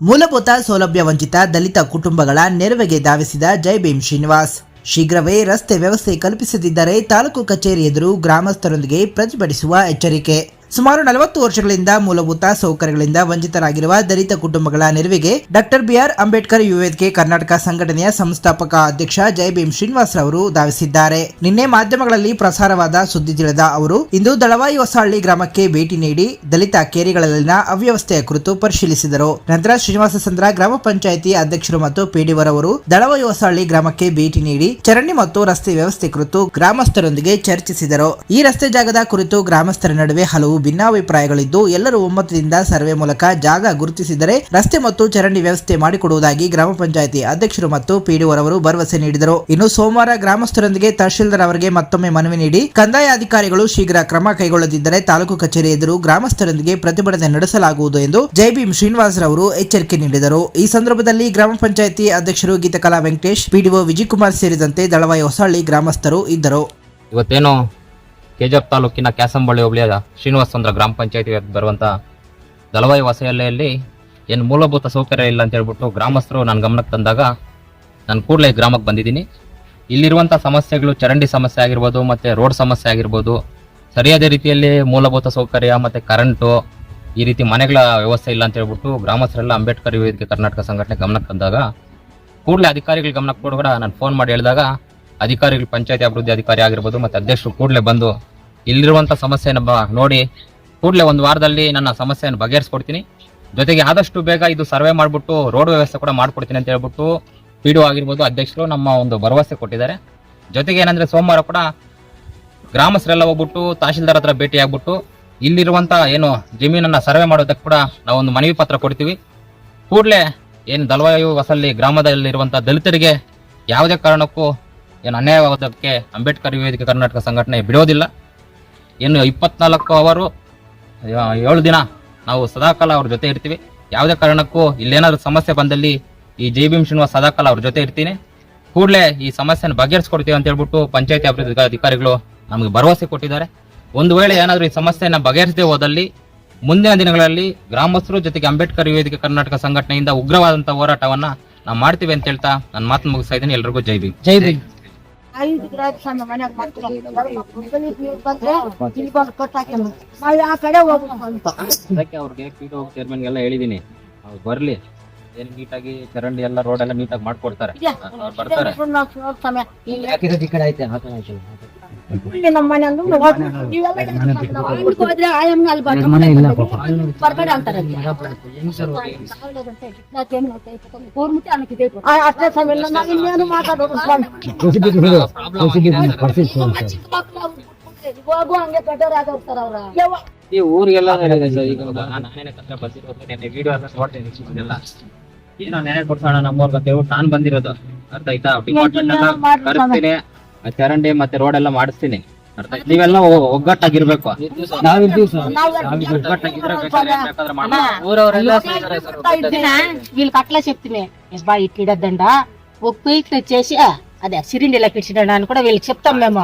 ಮೂಲಭೂತ ಸೌಲಭ್ಯ ವಂಚಿತ ದಲಿತ ಕುಟುಂಬಗಳ ನೆರವಿಗೆ ಧಾವಿಸಿದ ಜೈ ಭೀಮ್ ಶ್ರೀನಿವಾಸ್. ಶೀಘ್ರವೇ ರಸ್ತೆ ವ್ಯವಸ್ಥೆ ಕಲ್ಪಿಸದಿದ್ದರೆ ತಾಲೂಕು ಕಚೇರಿ ಎದುರು ಗ್ರಾಮಸ್ಥರೊಂದಿಗೆ ಪ್ರತಿಭಟಿಸುವ ಎಚ್ಚರಿಕೆ. ಸುಮಾರು ನಲವತ್ತು ವರ್ಷಗಳಿಂದ ಮೂಲಭೂತ ಸೌಕರ್ಯಗಳಿಂದ ವಂಚಿತರಾಗಿರುವ ದಲಿತ ಕುಟುಂಬಗಳ ನೆರವಿಗೆ ಡಾಕ್ಟರ್ ಬಿಆರ್ ಅಂಬೇಡ್ಕರ್ ಯುವೇದ್ಕೆ ಕರ್ನಾಟಕ ಸಂಘಟನೆಯ ಸಂಸ್ಥಾಪಕ ಅಧ್ಯಕ್ಷ ಜಯಭೀಮ್ ಶ್ರೀನಿವಾಸ್ ಅವರು ಧಾವಿಸಿದ್ದಾರೆ. ನಿನ್ನೆ ಮಾಧ್ಯಮಗಳಲ್ಲಿ ಪ್ರಸಾರವಾದ ಸುದ್ದಿ ತಿಳಿದ ಅವರು, ಇಂದು ದಳವಾಯಿ ಹೊಸಹಳ್ಳಿ ಗ್ರಾಮಕ್ಕೆ ಭೇಟಿ ನೀಡಿ ದಲಿತ ಕೇರಿಗಳಲ್ಲಿನ ಅವ್ಯವಸ್ಥೆಯ ಕುರಿತು ಪರಿಶೀಲಿಸಿದರು. ನಂತರ ಶ್ರೀನಿವಾಸ ಸಂದ್ರ ಗ್ರಾಮ ಪಂಚಾಯಿತಿ ಅಧ್ಯಕ್ಷರು ಮತ್ತು ಪಿಡಿಒರವರು ದಳವಾಯಿ ಹೊಸಹಳ್ಳಿ ಗ್ರಾಮಕ್ಕೆ ಭೇಟಿ ನೀಡಿ ಚರಂಡಿ ಮತ್ತು ರಸ್ತೆ ವ್ಯವಸ್ಥೆ ಕುರಿತು ಗ್ರಾಮಸ್ಥರೊಂದಿಗೆ ಚರ್ಚಿಸಿದರು. ಈ ರಸ್ತೆ ಜಾಗದ ಕುರಿತು ಗ್ರಾಮಸ್ಥರ ನಡುವೆ ಹಲವು ಭಿನ್ನಾಭಿಪ್ರಾಯಗಳಿದ್ದು, ಎಲ್ಲರೂ ಒಮ್ಮತದಿಂದ ಸರ್ವೆ ಮೂಲಕ ಜಾಗ ಗುರುತಿಸಿದರೆ ರಸ್ತೆ ಮತ್ತು ಚರಂಡಿ ವ್ಯವಸ್ಥೆ ಮಾಡಿಕೊಡುವುದಾಗಿ ಗ್ರಾಮ ಪಂಚಾಯಿತಿ ಅಧ್ಯಕ್ಷರು ಮತ್ತು ಪಿಡಿಒರವರು ಭರವಸೆ ನೀಡಿದರು. ಇನ್ನು ಸೋಮವಾರ ಗ್ರಾಮಸ್ಥರೊಂದಿಗೆ ತಹಶೀಲ್ದಾರ್ ಅವರಿಗೆ ಮತ್ತೊಮ್ಮೆ ಮನವಿ ನೀಡಿ, ಕಂದಾಯ ಅಧಿಕಾರಿಗಳು ಶೀಘ್ರ ಕ್ರಮ ಕೈಗೊಳ್ಳದಿದ್ದರೆ ತಾಲೂಕು ಕಚೇರಿ ಎದುರು ಗ್ರಾಮಸ್ಥರೊಂದಿಗೆ ಪ್ರತಿಭಟನೆ ನಡೆಸಲಾಗುವುದು ಎಂದು ಜೈಬಿಎಂ ಶ್ರೀನಿವಾಸ್ ರವರು ಎಚ್ಚರಿಕೆ ನೀಡಿದರು. ಈ ಸಂದರ್ಭದಲ್ಲಿ ಗ್ರಾಮ ಪಂಚಾಯಿತಿ ಅಧ್ಯಕ್ಷರು ಗೀತಕಲಾ ವೆಂಕಟೇಶ್ ಪಿಡಿಒ ವಿಜಯಕುಮಾರ್ ಸೇರಿದಂತೆ ದಳವಾಯಿ ಹೊಸಹಳ್ಳಿ ಗ್ರಾಮಸ್ಥರು ಇದ್ದರು. ಇವತ್ತೇನು ಕೆ ಜಿ ತಾಲೂಕಿನ ಕ್ಯಾಸಂಬಳ್ಳಿ ಹೋಬಳಿಯ ಶ್ರೀನಿವಾಸ ಚಂದ್ರ ಗ್ರಾಮ ಪಂಚಾಯತಿ ಬರುವಂಥ ದಲವಾಯಿ ಹೊಸಹಳ್ಳಿಯಲ್ಲಿ ಏನು ಮೂಲಭೂತ ಸೌಕರ್ಯ ಇಲ್ಲ ಅಂತ ಹೇಳ್ಬಿಟ್ಟು ಗ್ರಾಮಸ್ಥರು ನನ್ನ ಗಮನಕ್ಕೆ ತಂದಾಗ ನಾನು ಕೂಡಲೇ ಗ್ರಾಮಕ್ಕೆ ಬಂದಿದ್ದೀನಿ. ಇಲ್ಲಿರುವಂಥ ಸಮಸ್ಯೆಗಳು ಚರಂಡಿ ಸಮಸ್ಯೆ ಆಗಿರ್ಬೋದು, ಮತ್ತು ರೋಡ್ ಸಮಸ್ಯೆ ಆಗಿರ್ಬೋದು, ಸರಿಯಾದ ರೀತಿಯಲ್ಲಿ ಮೂಲಭೂತ ಸೌಕರ್ಯ ಮತ್ತು ಕರೆಂಟು, ಈ ರೀತಿ ಮನೆಗಳ ವ್ಯವಸ್ಥೆ ಇಲ್ಲ ಅಂತ ಹೇಳ್ಬಿಟ್ಟು ಗ್ರಾಮಸ್ಥರೆಲ್ಲ ಅಂಬೇಡ್ಕರ್ ವೇದಿಕೆ ಕರ್ನಾಟಕ ಸಂಘಟನೆ ಗಮನಕ್ಕೆ ತಂದಾಗ ಕೂಡಲೇ ಅಧಿಕಾರಿಗಳ ಗಮನಕ್ಕೆ ಕೂಡ ನಾನು ಫೋನ್ ಮಾಡಿ ಹೇಳಿದಾಗ ಅಧಿಕಾರಿಗಳು, ಪಂಚಾಯತಿ ಅಭಿವೃದ್ಧಿ ಅಧಿಕಾರಿ ಆಗಿರ್ಬೋದು ಮತ್ತು ಅಧ್ಯಕ್ಷರು ಕೂಡಲೇ ಬಂದು ಇಲ್ಲಿರುವಂಥ ಸಮಸ್ಯೆನ ನೋಡಿ ಕೂಡಲೇ ಒಂದು ವಾರದಲ್ಲಿ ನನ್ನ ಸಮಸ್ಯೆಯನ್ನು ಬಗೆಹರಿಸ್ಕೊಡ್ತೀನಿ. ಜೊತೆಗೆ ಆದಷ್ಟು ಬೇಗ ಇದು ಸರ್ವೆ ಮಾಡಿಬಿಟ್ಟು ರೋಡ್ ವ್ಯವಸ್ಥೆ ಕೂಡ ಮಾಡ್ಕೊಡ್ತೀನಿ ಅಂತ ಹೇಳ್ಬಿಟ್ಟು ಪಿ ಡಿ ಆಗಿರ್ಬೋದು ಅಧ್ಯಕ್ಷರು ನಮ್ಮ ಒಂದು ಭರವಸೆ ಕೊಟ್ಟಿದ್ದಾರೆ. ಜೊತೆಗೆ ಏನಂದ್ರೆ ಸೋಮವಾರ ಕೂಡ ಗ್ರಾಮಸ್ಥರೆಲ್ಲ ಹೋಗ್ಬಿಟ್ಟು ತಹಶೀಲ್ದಾರ್ ಹತ್ರ ಭೇಟಿ ಆಗ್ಬಿಟ್ಟು ಇಲ್ಲಿರುವಂಥ ಏನು ಜಮೀನನ್ನು ಸರ್ವೆ ಮಾಡೋದಕ್ಕೆ ಕೂಡ ನಾವೊಂದು ಮನವಿ ಪತ್ರ ಕೊಡ್ತೀವಿ. ಕೂಡಲೇ ಏನು ದಲವಾಯು ವಸಲ್ಲಿ ಗ್ರಾಮದಲ್ಲಿರುವಂಥ ದಲಿತರಿಗೆ ಯಾವುದೇ ಕಾರಣಕ್ಕೂ ಏನು ಅನ್ಯಾಯವಾಗೋದಕ್ಕೆ ಅಂಬೇಡ್ಕರ್ ವೇದಿಕೆ ಕರ್ನಾಟಕ ಸಂಘಟನೆ ಬಿಡೋದಿಲ್ಲ. ಇನ್ನು ಇಪ್ಪತ್ನಾಲ್ಕು ಅವರು ಏಳು ದಿನ ನಾವು ಸದಾಕಾಲ ಅವ್ರ ಜೊತೆ ಇರ್ತೀವಿ. ಯಾವುದೇ ಕಾರಣಕ್ಕೂ ಇಲ್ಲೇನಾದ್ರೂ ಸಮಸ್ಯೆ ಬಂದಲ್ಲಿ ಈ ಜೈ ಭೀಮ್ ಶ್ರೀನಿವಾಸ್ ಸದಾಕಾಲ ಅವ್ರ ಜೊತೆ ಇರ್ತೀನಿ. ಕೂಡಲೇ ಈ ಸಮಸ್ಯೆನ ಬಗೆಹರಿಸ್ಕೊಡ್ತೀವಿ ಅಂತ ಹೇಳ್ಬಿಟ್ಟು ಪಂಚಾಯತಿ ಅಭಿವೃದ್ಧಿ ಅಧಿಕಾರಿಗಳು ನಮಗೆ ಭರವಸೆ ಕೊಟ್ಟಿದ್ದಾರೆ. ಒಂದು ವೇಳೆ ಏನಾದರೂ ಈ ಸಮಸ್ಯೆನ ಬಗೆಹರಿಸದೆ ಹೋದಲ್ಲಿ ಮುಂದಿನ ದಿನಗಳಲ್ಲಿ ಗ್ರಾಮಸ್ಥರು ಜೊತೆಗೆ ಅಂಬೇಡ್ಕರ್ ವೇದಿಕೆ ಕರ್ನಾಟಕ ಸಂಘಟನೆಯಿಂದ ಉಗ್ರವಾದಂತಹ ಹೋರಾಟವನ್ನ ನಾವು ಮಾಡ್ತೀವಿ ಅಂತ ಹೇಳ್ತಾ ನನ್ನ ಮಾತು ಮುಗಿಸ್ತಾ ಇದ್ದೀನಿ. ಎಲ್ರಿಗೂ ಜೈ ಭೀಮ್. ಜೈ ಭೀಮ್. ಐದು ಗ್ರಾಮ್ ಸಣ್ಣ ಮನ್ಯಾಗ ಮಾಡ್ತಾರೆ. ಮುಸ್ಲಿಮ್ಸ್ ನೀರ್ ಬಂದ್ರೆ ಇಲ್ಲಿ ಬಂದು ಕಟ್ಟಾಕ್ಯಲ್ಲ. ನಾವ್ ಆ ಕಡೆ ಹೋಗ್ಬೇಕು ಅಂತ ಅದಕ್ಕೆ ಅವ್ರಿಗೆ ಪಿ ಡಿ ಚೇರ್ಮನ್ ಎಲ್ಲ ಹೇಳಿದೀನಿ ಅವ್ರು ಬರ್ಲಿ ಏನ್ ನೀಟಾಗಿ ಚರಂಡಿ ಎಲ್ಲ ರೋಡ್ ಎಲ್ಲ ನೀಟಾಗಿ ಮಾಡ್ಕೊಡ್ತಾರೆ ಅವ್ರು ಬರ್ತಾರೆ. ನೀವೆಲ್ಲ ಇಲ್ಲ. ಈ ಊರಿಗೆಲ್ಲ ಈಗ ನಾನೇನೆ ಕಷ್ಟ ಬಂದಿರೋದು ನೆನ್ನೆ ವಿಡಿಯೋ ಎಲ್ಲ ನೋಡ್ತೀನಿ ಎಲ್ಲ ಏನೋ ನೆನೆ ಕೊಡ್ಸೋಣ ನಮ್ಮವ್ರಿಗೆ ಅಂತ ಹೇಳ್ಬಿಟ್ಟು ನಾನ್ ಬಂದಿರೋದು ಅರ್ಥ ಆಯ್ತಾ ಡಿಪಾರ್ಟ್ಮೆಂಟ್ ಕರೆಸ್ತೀನಿ ಆ ಚರಂಡಿ ಮತ್ತೆ ರೋಡ್ ಎಲ್ಲ ಮಾಡಿಸ್ತೀನಿ ಅರ್ಥ ಆಯ್ತಾ? ನೀವೆಲ್ಲ ಒ- ಒಗ್ಗಟ್ಟಾಗಿರ್ಬೇಕು ನಾವಿರ್ತೀವಿ ಸರ್ ನಾವು ಒಗ್ಗಟ್ಟಾಗಿದ್ರೆ ಬೇಕಾದ್ರೆ ಏನ್ ಬೇಕಾದ್ರೆ ಮಾಡೋಣ. ఇద్దిన వీళ్ళకి అట్లా చెప్తుంది బా ఇట్టిడద్దండ ఉప్పు ఇట్లా చేసి ఆ, అదే సిరిండిలో పెట్టిడని కూడా వీళ్ళకి చెప్తాం మేము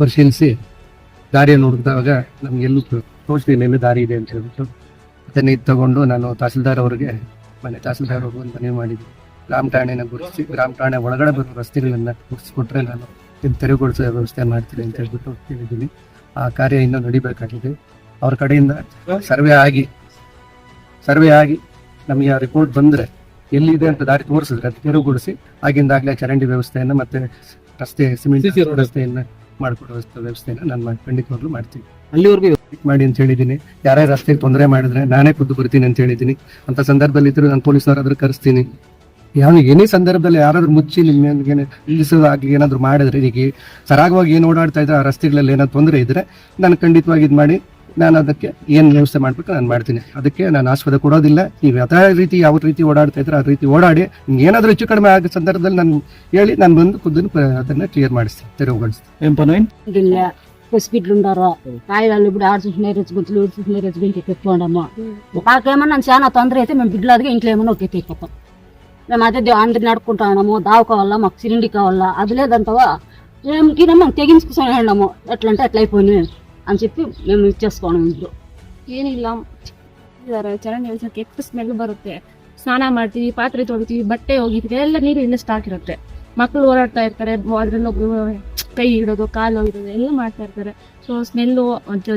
ಪರಿಶೀಲಿಸಿ ದಾರಿಯನ್ನು ಹುಡುಕಿದಾಗ ನಮ್ಗೆ ಎಲ್ಲೂ ತೋರಿಸ್ತೀನಿ ಎಲ್ಲಿ ದಾರಿ ಇದೆ ಅಂತ ಹೇಳ್ಬಿಟ್ಟು. ಅದನ್ನ ಇದು ತಗೊಂಡು ನಾನು ತಹಸೀಲ್ದಾರ್ ಅವರಿಗೆ ಮನೆ ತಹಸೀಲ್ದಾರ್ ಅವರು ಒಂದು ಮನವಿ ಮಾಡಿದ್ದೆ. ಗ್ರಾಮ ಠಾಣೆನ ಗುರುತಿಸಿ ಗ್ರಾಮ ಠಾಣೆ ಒಳಗಡೆ ಬರೋ ರಸ್ತೆಗಳನ್ನ ಗುರುತಿಸ್ಕೊಟ್ರೆ ನಾನು ಇದು ತೆರವುಗೊಳಿಸೋ ವ್ಯವಸ್ಥೆ ಮಾಡ್ತೀನಿ ಅಂತ ಹೇಳ್ಬಿಟ್ಟು ಹೇಳಿದ್ದೀನಿ ಆ ಕಾರ್ಯ ಇನ್ನೂ ನಡಿಬೇಕಾಗಿದೆ. ಅವ್ರ ಕಡೆಯಿಂದ ಸರ್ವೆ ಆಗಿ ಸರ್ವೆ ಆಗಿ ನಮಗೆ ಆ ರಿಪೋರ್ಟ್ ಬಂದರೆ ಎಲ್ಲಿದೆ ಅಂತ ದಾರಿ ತೋರಿಸಿದ್ರೆ ಅದು ತೆರವುಗೊಳಿಸಿ ಆಗಿಂದಾಗಲೇ ಚರಂಡಿ ವ್ಯವಸ್ಥೆಯನ್ನು ಮತ್ತೆ ರಸ್ತೆ ಸಿಮೆಂಟ್ ರಸ್ತೆಯನ್ನ ಮಾಡಿಕೊಡೋ ವ್ಯವಸ್ಥೆನ ನಾನು ಖಂಡಿತವಾಗ್ಲೂ ಮಾಡ್ತೀನಿ. ಅಲ್ಲಿವರೆಗೂ ಮಾಡಿ ಅಂತ ಹೇಳಿದ್ದೀನಿ. ಯಾರೇ ರಸ್ತೆಗೆ ತೊಂದರೆ ಮಾಡಿದ್ರೆ ನಾನೇ ಖುದ್ದು ಬರ್ತೀನಿ ಅಂತ ಹೇಳಿದ್ದೀನಿ. ಅಂತ ಸಂದರ್ಭದಲ್ಲಿ ಇದ್ರು ನಾನು ಪೊಲೀಸ್ನವರಾದ್ರೂ ಕರೆಸ್ತೀನಿ. ಯಾವ ಏನೇ ಸಂದರ್ಭದಲ್ಲಿ ಯಾರಾದರೂ ಮುಚ್ಚಿ ನಿಮ್ಗೆ ನಿಲ್ಲಿಸೋದಾಗಿ ಏನಾದರೂ ಮಾಡಿದ್ರೆ ಈಗ ಸರಾಗವಾಗಿ ಏನು ಓಡಾಡ್ತಾ ಇದ್ರೆ ಆ ರಸ್ತೆಗಳಲ್ಲಿ ಏನಾದ್ರು ತೊಂದರೆ ಇದ್ರೆ ನಾನು ಖಂಡಿತವಾಗಿ ಇದು ಮಾಡಿ ನಾನು ಅದಕ್ಕೆ ಏನ್ ವ್ಯವಸ್ಥೆ ಮಾಡ್ಬೇಕು ನಾನು ಮಾಡ್ತೀನಿ ಅದಕ್ಕೆ ನಾನು ಆಸ್ಪದ ಕೊಡೋದಿಲ್ಲ ನೀವು ಯಾವ ರೀತಿ ಯಾವ ರೀತಿ ಓಡಾಡ್ತಾ ಇದ್ರೆ ಆ ರೀತಿ ಓಡಾಡಿ ನಿಮ್ಗೆ ಏನಾದ್ರೂ ಹೆಚ್ಚು ಕಡಿಮೆ ಆಗೋ ಸಂದರ್ಭದಲ್ಲಿ ನಾನು ಹೇಳಿ ನಾನು ಬಂದು ಖುದ್ದು ಅದನ್ನ ಕ್ಲಿಯರ್ ಮಾಡಿಸ್ತೀನಿ ತೆರವುಗೊಳಿಸ್ತೀನಿ ಇಲ್ಲ హాస్పిటల్ ఉండారు కాయలు ఇప్పుడు ఆరు చూసిన రెచ్చుకుంటులు ఏడు చూసిన రెచ్చుకుంటే పెట్టుకోండమ్మా మాకేమన్నా నన్ను చాలా తొందర అయితే మేము బిడ్డలాదిగా ఇంట్లో ఏమన్నా ఒకే తెచ్చిపోతాం మేము అదే దే- అందరిని నడుపుకుంటాము దావ కావాలా మాకు సిలిండి కావాలా అది లేదంటావా ఏమికి మేము తెగించుకుని వెళ్ళాము ఎట్లా అంటే అట్లా అయిపోయినాయి అని చెప్పి మేము ఇచ్చేసుకోవడం ఇంట్లో ಏನಿಲ್ಲ ಇದಾರೆ ಚರಂಡಿ ಎಳ್ಸಕ್ಕೆ ಎಷ್ಟು ಸ್ಮೆಲ್ ಬರುತ್ತೆ ಸ್ನಾನ ಮಾಡ್ತೀವಿ ಪಾತ್ರೆ ತೊಳಿತೀವಿ ಬಟ್ಟೆ ಹೋಗಿದ್ವಿ ಎಲ್ಲ ನೀರು ಇಲ್ಲ ಸ್ಟಾಕ್ ಇರುತ್ತೆ ಮಕ್ಕಳು ಓಡಾಡ್ತಾ ಇರ್ತಾರೆ ಅದ್ರಲ್ಲಿ ಒಬ್ರು ಕೈ ಇಡೋದು ಕಾಲು ಇಡೋದು ಎಲ್ಲ ಮಾಡ್ತಾ ಇರ್ತಾರೆ ಸೊ ಸ್ಮೆಲ್ಲು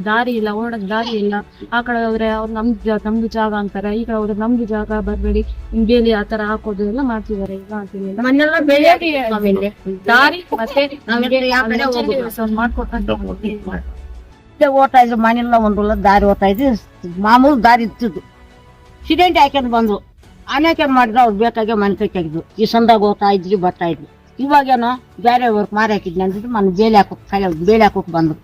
ದಾರಿ ಇಲ್ಲ ಓಡೋಕ್ ದಾರಿ ಇಲ್ಲ ಆ ಕಡೆ ಹೋದ್ರೆ ಅವ್ರು ನಮ್ದು ಜಾ- ನಮ್ದು ಜಾಗ ಅಂತಾರೆ ಈ ಕಡೆ ಹೋದ್ರೆ ನಮ್ದು ಜಾಗ ಬರಬೇಡಿ ಬೇಲಿ ಆ ತರ ಹಾಕೋದು ಎಲ್ಲ ಮಾಡ್ತಿದ್ದಾರೆ ಈಗ ಅಂತೀನಿ ಮನೆಲ್ಲ ಬೆಳೆ ದಾರಿ ಮತ್ತೆ ನಮಗೆ ಓಡ್ತಾ ಇದ್ರು ಮನೆಲ್ಲ ಒಂದು ದಾರಿ ಓಟ ಇದ್ವಿ. ಮಾಮೂಲು ದಾರಿ ಇರ್ತಿದ್ದು ಸಿಡೆಂಟ್ ಹಾಕ್ಯಂಡ್ ಬಂದ್ರು? ಅನೇಕ ಮಾಡಿದ್ರು? ಅವ್ರು ಬೇಕಾಗಿ ಮನೆ ಕೈ ತೆಗೆದು ಈ ಸಂದಾಗ ಹೋಗ್ತಾ ಇದ್ರಿ ಬರ್ತಾ ಇದ್ವಿ. ಇವಾಗೇನೋ ಬೇರೆ ಅವ್ರು ಮಾರಿ ಹಾಕಿದ್ನಿ ಅಂದ್ರೆ ಮನೆ ಬೇಲಿ ಹಾಕೋಕ್ ಕಲೆ ಬೇಲಿ ಹಾಕೋಕ್ ಬಂದ್ರು.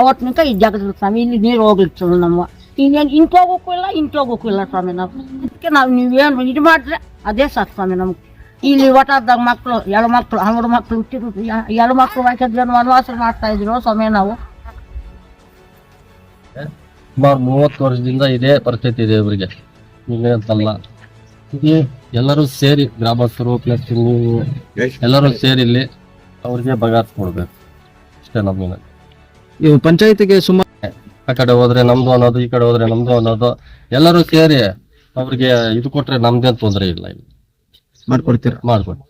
ಅವತ್ತಿನಕ ಈ ಜಾಗದ ಸ್ವಾಮಿ, ಇಲ್ಲಿ ನೀರು ಹೋಗ್ಲಿಕ್ಕೆ ನಮ್ಮ ಇನ್ನೇನು ಇಂಟ್ ಹೋಗೋಕು ಇಲ್ಲ ಇಂಟ್ ಹೋಗೋಕು ಇಲ್ಲ ಸ್ವಾಮಿ ನಾವು. ಅದಕ್ಕೆ ನಾವು ನೀವೇನು ಇದು ಮಾಡಿದ್ರೆ ಅದೇ ಸಾಕು ಸ್ವಾಮಿ ನಮ್ಗೆ. ಇಲ್ಲಿ ಒಟ್ಟಾದಾಗ ಮಕ್ಕಳು ಎಳು ಮಕ್ಕಳು ಹನ್ನೆರಡು ಮಕ್ಕಳು ಹುಟ್ಟಿದ್ರು. ಎಳು ಮಕ್ಕಳು ಹಾಕಿದ್ರೆ ವನವಾಸ ಮಾಡ್ತಾ ಇದ್ರು ಸ್ವಾಮಿ ನಾವು. ಸುಮಾರು ಮೂವತ್ತು ವರ್ಷದಿಂದ ಇದೇ ಪರಿಸ್ಥಿತಿ ಇದೆ ಇವರಿಗೆ. ನಿಮಗೆ ಅಂತಲ್ಲ ಇಲ್ಲಿ ಎಲ್ಲರೂ ಸೇರಿ ಗ್ರಾಮಸ್ಥರು ಪ್ಲಸ್ ನೀವು ಎಲ್ಲರೂ ಸೇರಿ ಇಲ್ಲಿ ಅವ್ರಿಗೆ ಬಗಾರ್ಸ್ಕೊಡ್ಬೇಕು ಇಷ್ಟೇ ನಮ್ಗೆ ಇವು ಪಂಚಾಯತಿಗೆ ಸುಮಾರು ಆ ಕಡೆ ಹೋದ್ರೆ ನಮ್ದು ಅನ್ನೋದು ಈ ಕಡೆ ಹೋದ್ರೆ ನಮ್ದು ಅನ್ನೋದು ಎಲ್ಲರೂ ಸೇರಿ ಅವ್ರಿಗೆ ಇದು ಕೊಟ್ರೆ ನಮ್ದೇನ್ ತೊಂದರೆ ಇಲ್ಲ ಇಲ್ಲಿ. ಮಾಡ್ಕೊಡ್ತೀರಾ? ಮಾಡ್ಕೊಡಿ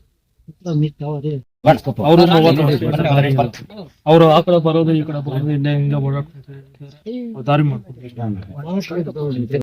ಅವರು ಅವರು ಆ ಕಡೆ ಬರೋದು ಈ ಕಡೆ ಬರೋದು ಇನ್ನೇ ಹಿಂಗ ಓಡಾಡ್ತಾರೆ ದಾರಿ ಮಾಡ್ಕೊಡ್ತಾರೆ.